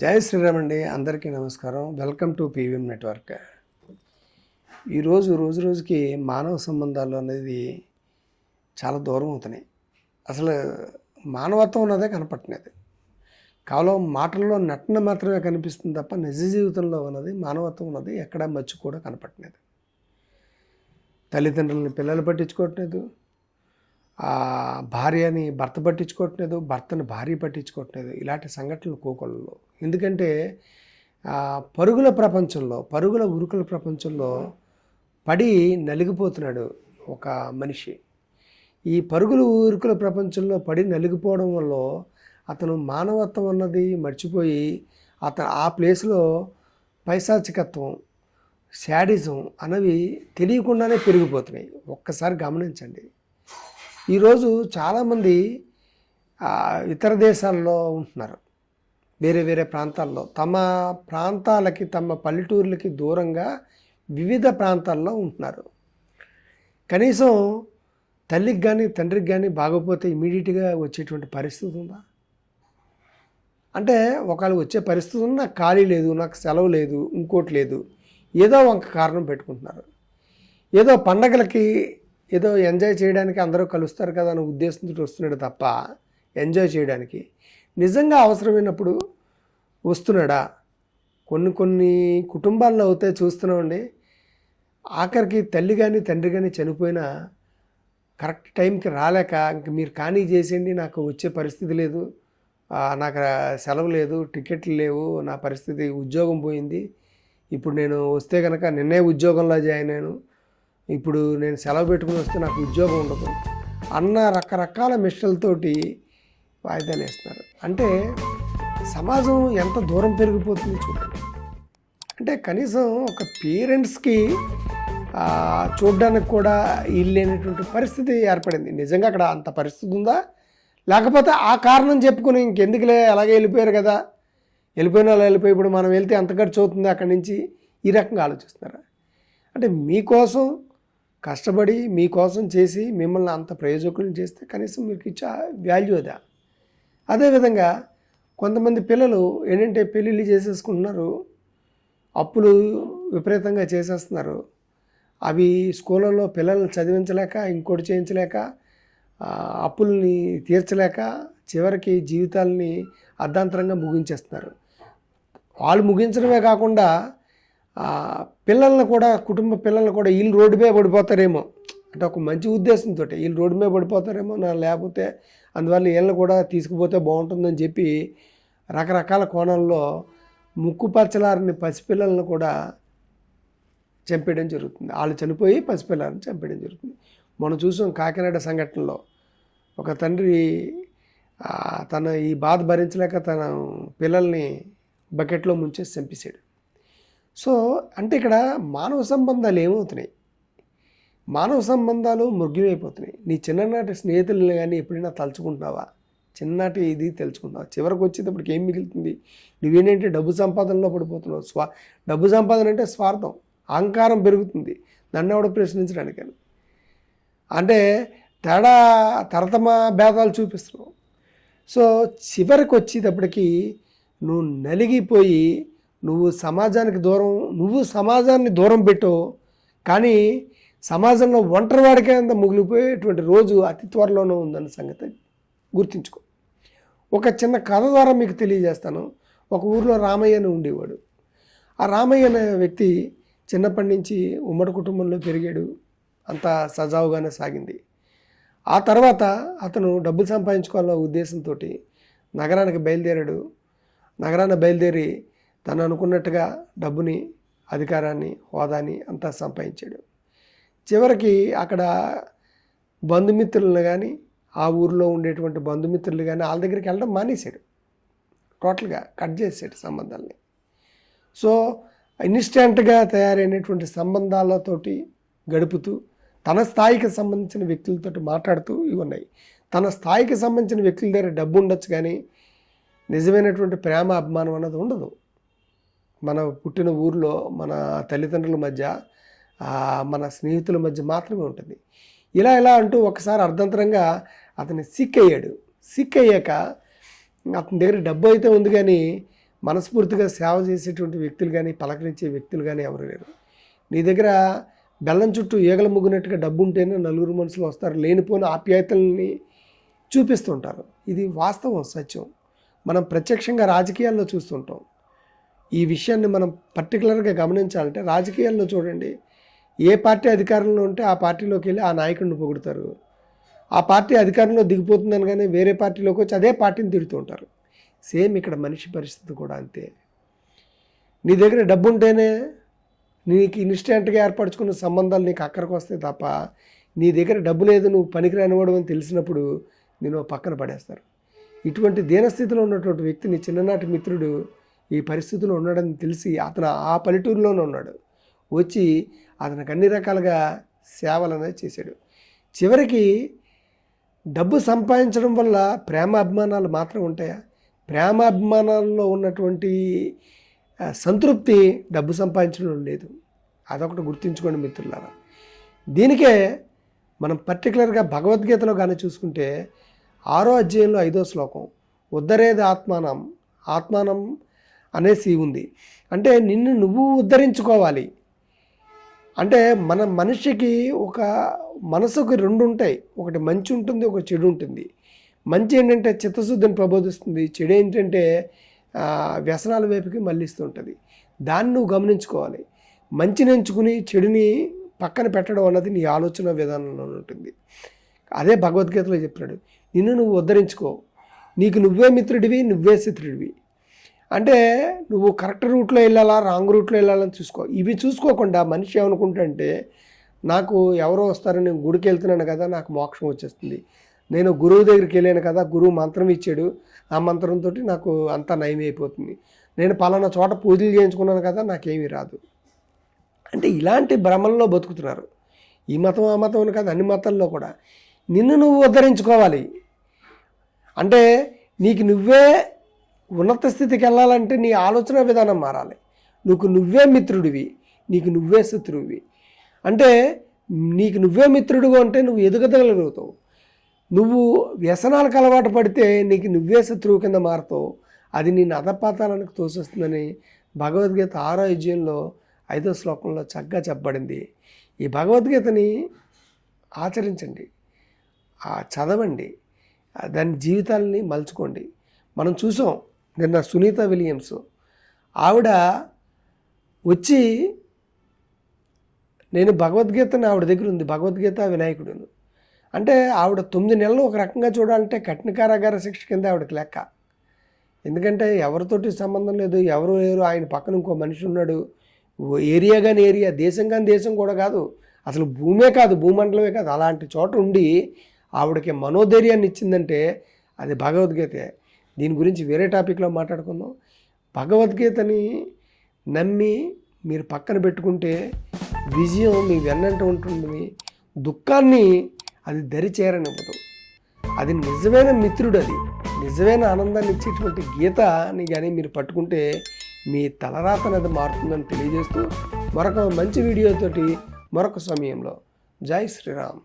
జై శ్రీరామ్ అండి. అందరికీ నమస్కారం. Welcome to PVM network. ఈరోజు రోజు రోజుకి మానవ సంబంధాలు అనేది చాలా దూరం అవుతున్నాయి. అసలు మానవత్వం ఉన్నదే కనపట్లేదు కేవలం మాటల్లో నటన మాత్రమే కనిపిస్తుంది తప్ప నిజ జీవితంలో ఉన్నది మానవత్వం ఉన్నది ఎక్కడా మర్చి కూడా కనపట్లేదు తల్లిదండ్రులని పిల్లలు పట్టించుకోవట్లేదు. భార్యని భర్త పట్టించుకోవట్లేదు భర్తను భార్య పట్టించుకోవట్లేదు. ఇలాంటి సంఘటనలు కోకొల్లలో ఎందుకంటే పరుగుల ప్రపంచంలో పరుగుల ఉరుకుల ప్రపంచంలో పడి నలిగిపోతున్నాడు ఒక మనిషి. ఈ పరుగుల ఉరుకుల ప్రపంచంలో పడి నలిగిపోవడం వల్ల అతను మానవత్వం అన్నది మర్చిపోయి అతను ఆ ప్లేస్లో పైశాచికత్వం శాడిజం అనేవి తెలియకుండానే పెరిగిపోతున్నాయి. ఒక్కసారి గమనించండి. ఈరోజు చాలామంది ఇతర దేశాల్లో ఉంటున్నారు. వేరే వేరే ప్రాంతాల్లో. తమ ప్రాంతాలకి తమ పల్లెటూర్లకి దూరంగా వివిధ ప్రాంతాల్లో ఉంటున్నారు. కనీసం తల్లికి కానీ తండ్రికి కానీ బాగోపోతే ఇమీడియట్గా వచ్చేటువంటి పరిస్థితి ఉందా? అంటే ఒకళ్ళు వచ్చే పరిస్థితి ఉన్నా ఖాళీ లేదు నాకు సెలవు లేదు ఇంకోటి లేదు ఏదో ఒక కారణం పెట్టుకుంటున్నారు. ఏదో పండగలకి ఏదో ఎంజాయ్ చేయడానికి అందరూ కలుస్తారు కదా అనే ఉద్దేశంతో వస్తున్నాడు తప్ప ఎంజాయ్ చేయడానికి. నిజంగా అవసరమైనప్పుడు వస్తున్నాడా? కొన్ని కొన్ని కుటుంబాల్లో అవుతాయి చూస్తున్నామండి. ఆఖరికి తల్లి కానీ తండ్రి కానీ చనిపోయినా కరెక్ట్ టైంకి రాలేక ఇంక మీరు కానీ చేసేయండి నాకు వచ్చే పరిస్థితి లేదు. నాకు సెలవు లేదు టికెట్లు లేవు నా పరిస్థితి ఉద్యోగం పోయింది. ఇప్పుడు నేను వస్తే కనుక నిన్నే ఉద్యోగంలో జాయిన్ అయ్యాను. ఇప్పుడు నేను సెలవు పెట్టుకుని వస్తే నాకు ఉద్యోగం ఉండదు. అన్న రకరకాల మిషన్లతోటి వాయిదాలు వేస్తున్నారు. అంటే సమాజం ఎంత దూరం పెరిగిపోతుంది చూడండి. అంటే కనీసం ఒక పేరెంట్స్కి చూడడానికి కూడా ఇల్లేనటువంటి పరిస్థితి ఏర్పడింది. నిజంగా అక్కడ అంత పరిస్థితి ఉందా? లేకపోతే ఆ కారణం చెప్పుకుని ఇంకెందుకులే అలాగే వెళ్ళిపోయారు కదా? వెళ్ళిపోయిన వాళ్ళు వెళ్ళిపోయి ఇప్పుడు మనం వెళ్తే ఎంత ఖర్చు అవుతుంది అక్కడి నుంచి? ఈ రకంగా ఆలోచిస్తున్నారా? అంటే మీకోసం కష్టపడి మీకోసం చేసి మిమ్మల్ని అంత ప్రయోజకులను చేస్తే కనీసం మీకు ఇచ్చే వాల్యూ అదా? అదేవిధంగా కొంతమంది పిల్లలు ఏంటంటే పెళ్ళిళ్ళు చేసేసుకుంటున్నారు అప్పులు విపరీతంగా చేసేస్తున్నారు. అవి స్కూళ్ళలో పిల్లల్ని చదివించలేక ఇంకోటి చేయించలేక అప్పుల్ని తీర్చలేక చివరికి జీవితాలని అర్ధాంతరంగా ముగించేస్తున్నారు. వాళ్ళు ముగించడమే కాకుండా పిల్లల్ని కూడా కుటుంబ పిల్లల్ని కూడా వీళ్ళు రోడ్డుపై పడిపోతారేమో. అంటే ఒక మంచి ఉద్దేశంతో వీళ్ళు రోడ్డు మీద పడిపోతారేమో నా లేకపోతే అందువల్ల వీళ్ళని కూడా తీసుకుపోతే బాగుంటుందని చెప్పి రకరకాల కోణాల్లో ముక్కు పచ్చలారని పసిపిల్లలను కూడా చంపేయడం జరుగుతుంది. వాళ్ళు చనిపోయి పసిపిల్లలను చంపేయడం జరుగుతుంది. మనం చూసాం కాకినాడ సంఘటనలో ఒక తండ్రి తన ఈ బాధ భరించలేక తన పిల్లల్ని బకెట్లో ముంచేసి చంపేశాడు. సో అంటే ఇక్కడ మానవ సంబంధాలు ఏమవుతున్నాయి? మానవ సంబంధాలు మృగ్యమైపోతున్నాయి నీ చిన్ననాటి స్నేహితులను కానీ ఎప్పుడైనా తలుచుకుంటున్నావా? చిన్ననాటి ఇది తెలుసుకుంటావు చివరికి వచ్చేటప్పటికి ఏం మిగులుతుంది? నువ్వేంటంటే డబ్బు సంపాదనలో పడిపోతున్నావు. స్వా డబ్బు సంపాదన అంటే స్వార్థం. అహంకారం పెరుగుతుంది. నన్ను ఎవడ ప్రశ్నించడానికని. అంటే తేడా తరతమ భేదాలు చూపిస్తున్నావు. సో చివరికి వచ్చేటప్పటికి నువ్వు నలిగిపోయి నువ్వు సమాజానికి దూరం నువ్వు సమాజాన్ని దూరం పెట్టు కానీ సమాజంలో ఒంటరివాడికే అంత ముగిలిపోయేటువంటి రోజు అతి త్వరలోనే ఉందన్న సంగతి గుర్తుంచుకో. ఒక చిన్న కథ ద్వారా మీకు తెలియజేస్తాను. ఒక ఊర్లో రామయ్య అని ఉండేవాడు. ఆ రామయ్య అనే వ్యక్తి చిన్నప్పటి నుంచి ఉమ్మడి కుటుంబంలో పెరిగాడు. అంతా సజావుగానే సాగింది. ఆ తర్వాత అతను డబ్బులు సంపాదించుకోవాలన్న ఉద్దేశంతో నగరానికి బయలుదేరాడు. నగరాన్ని బయలుదేరి తను అనుకున్నట్టుగా డబ్బుని అధికారాన్ని హోదాని అంతా సంపాదించాడు. చివరికి అక్కడ బంధుమిత్రులను కానీ ఆ ఊరిలో ఉండేటువంటి బంధుమిత్రులు కానీ వాళ్ళ దగ్గరికి వెళ్ళడం మానేశాడు టోటల్గా కట్ చేసాడు సంబంధాలని. సో ఇన్స్టెంట్గా తయారైనటువంటి సంబంధాలతోటి గడుపుతూ తన స్థాయికి సంబంధించిన వ్యక్తులతో మాట్లాడుతూ ఇవి ఉన్నాయి. తన స్థాయికి సంబంధించిన వ్యక్తుల దగ్గర డబ్బు ఉండొచ్చు కానీ నిజమైనటువంటి ప్రేమ అభిమానం అన్నది ఉండదు. మన పుట్టిన ఊరిలో మన తల్లిదండ్రుల మధ్య మన స్నేహితుల మధ్య మాత్రమే ఉంటుంది. ఇలా ఇలా అంటూ ఒకసారి అర్ధంతరంగా అతని సిక్ అయ్యాడు. సిక్ అయ్యాక అతని దగ్గర డబ్బు అయితే ఉంది కానీ మనస్ఫూర్తిగా సేవ చేసేటువంటి వ్యక్తులు కానీ పలకరించే వ్యక్తులు కానీ ఎవరు లేరు. నీ దగ్గర బెల్లం చుట్టూ ఈగల ముగ్గునట్టుగా డబ్బు ఉంటేనే నలుగురు మనుషులు వస్తారు. లేనిపోయిన ఆప్యాయతల్ని చూపిస్తుంటారు ఇది వాస్తవం సత్యం. మనం ప్రత్యక్షంగా రాజకీయాల్లో చూస్తుంటాం. ఈ విషయాన్ని మనం పర్టికులర్గా గమనించాలంటే రాజకీయాల్లో చూడండి. ఏ పార్టీ అధికారంలో ఉంటే ఆ పార్టీలోకి వెళ్ళి ఆ నాయకుడిని పొగుడుతారు. ఆ పార్టీ అధికారంలో దిగిపోతుందని కానీ వేరే పార్టీలోకి వచ్చి అదే పార్టీని తిడుతూ ఉంటారు. సేమ్ ఇక్కడ మనిషి పరిస్థితి కూడా అంతే. నీ దగ్గర డబ్బు ఉంటేనే నీకు ఇన్స్టెంట్గా ఏర్పరచుకున్న సంబంధాలు నీకు అక్కడికి వస్తాయి తప్ప నీ దగ్గర డబ్బు లేదు నువ్వు పనికిరానివాడు అని తెలిసినప్పుడు నేను పక్కన పడేస్తారు. ఇటువంటి దీనస్థితిలో ఉన్నటువంటి వ్యక్తిని చిన్ననాటి మిత్రుడు ఈ పరిస్థితిలో ఉన్నాడని తెలిసి అతను ఆ పల్లెటూరులోనే ఉన్నాడు. వచ్చి అతనికి అన్ని రకాలుగా సేవలు అనేది చేశాడు. చివరికి డబ్బు సంపాదించడం వల్ల ప్రేమ అభిమానాలు మాత్రం ఉంటాయా? ప్రేమ అభిమానాల్లో ఉన్నటువంటి సంతృప్తి డబ్బు సంపాదించడం లేదు. అదొకటి గుర్తుంచుకోండి మిత్రులారా. దీనికే మనం పర్టికులర్గా భగవద్గీతలో కానీ చూసుకుంటే ఆరో అధ్యాయంలో ఐదో శ్లోకం ఉద్ధరేది ఆత్మానం ఆత్మానం అనేసి ఉంది. అంటే నిన్ను నువ్వు ఉద్ధరించుకోవాలి. అంటే మన మనిషికి ఒక మనసుకు రెండు ఉంటాయి. ఒకటి మంచి ఉంటుంది ఒక చెడు ఉంటుంది. మంచి ఏంటంటే చిత్తశుద్ధిని ప్రబోధిస్తుంది. చెడు ఏంటంటే వ్యసనాల వైపుకి మళ్ళిస్తుంటుంది దాన్ని నువ్వు గమనించుకోవాలి. మంచిని ఎంచుకుని చెడుని పక్కన పెట్టడం అన్నది నీ ఆలోచన విధానంలో ఉంటుంది. అదే భగవద్గీతలో చెప్పాడు నిన్ను నువ్వు ఉద్ధరించుకో. నీకు నువ్వే మిత్రుడివి నువ్వే శత్రుడివి. అంటే నువ్వు కరెక్ట్ రూట్లో వెళ్ళాలా రాంగ్ రూట్లో వెళ్ళాలని చూసుకో. ఇవి చూసుకోకుండా మనిషి ఏమనుకుంటుంటే నాకు ఎవరో వస్తారో నేను గుడికి వెళ్తున్నాను కదా నాకు మోక్షం వచ్చేస్తుంది. నేను గురువు దగ్గరికి వెళ్ళాను కదా గురువు మంత్రం ఇచ్చాడు. ఆ మంత్రంతో నాకు అంతా నయం అయిపోతుంది. నేను పలానా చోట పూజలు చేయించుకున్నాను కదా నాకేమీ రాదు. అంటే ఇలాంటి భ్రమల్లో బతుకుతున్నారు. ఈ మతం ఆ మతం అని కాదు అన్ని మతాల్లో కూడా. నిన్ను నువ్వు ఉద్ధరించుకోవాలి. అంటే నీకు నువ్వే ఉన్నత స్థితికి వెళ్ళాలంటే నీ ఆలోచన విధానం మారాలి. నీకు నువ్వే మిత్రుడివి నీకు నువ్వే శత్రువువి. అంటే నీకు నువ్వే మిత్రుడుగా ఉంటే నువ్వు ఎదుగదగలుగుతావు నువ్వు వ్యసనాలకు అలవాటు పడితే నీకు నువ్వే శత్రువు కింద మారుతావు. అది నేను అధపాతాలకు తోసేస్తుందని భగవద్గీత ఆరో యుజ్యంలో ఐదో శ్లోకంలో చక్కగా చెప్పబడింది. ఈ భగవద్గీతని ఆచరించండి. ఆ చదవండి. దాని జీవితాలని మలుచుకోండి. మనం చూసాం నిన్న సునీత విలియమ్స్. ఆవిడ వచ్చి నేను భగవద్గీతని ఆవిడ దగ్గర ఉంది భగవద్గీత వినాయకుడును. అంటే ఆవిడ తొమ్మిది నెలలు ఒక రకంగా చూడాలంటే కఠిన కారాగార శిక్ష కింద ఆవిడకి లెక్క. ఎందుకంటే ఎవరితోటి సంబంధం లేదు ఎవరు లేరు ఆయన పక్కన ఇంకో మనిషి ఉన్నాడు. ఓ ఏరియా కానీ ఏరియా దేశం కానీ దేశం కూడా కాదు. అసలు భూమే కాదు భూమండలమే కాదు. అలాంటి చోట ఉండి ఆవిడకి మనోధైర్యాన్ని ఇచ్చిందంటే అది భగవద్గీతే. దీని గురించి వేరే టాపిక్లో మాట్లాడుకుందాం. భగవద్గీతని నమ్మి మీరు పక్కన పెట్టుకుంటే విజయం మీ వెన్నంట ఉంటుంది. దుఃఖాన్ని అది దరి చేరనివ్వదు అది నిజమైన మిత్రుడు అది నిజమైన ఆనందాన్ని ఇచ్చేటువంటి గీతని కానీ మీరు పట్టుకుంటే మీ తలరాతనది మారుతుందని తెలియజేస్తూ మరొక మంచి వీడియోతోటి మరొక సమయంలో. జై శ్రీరామ్.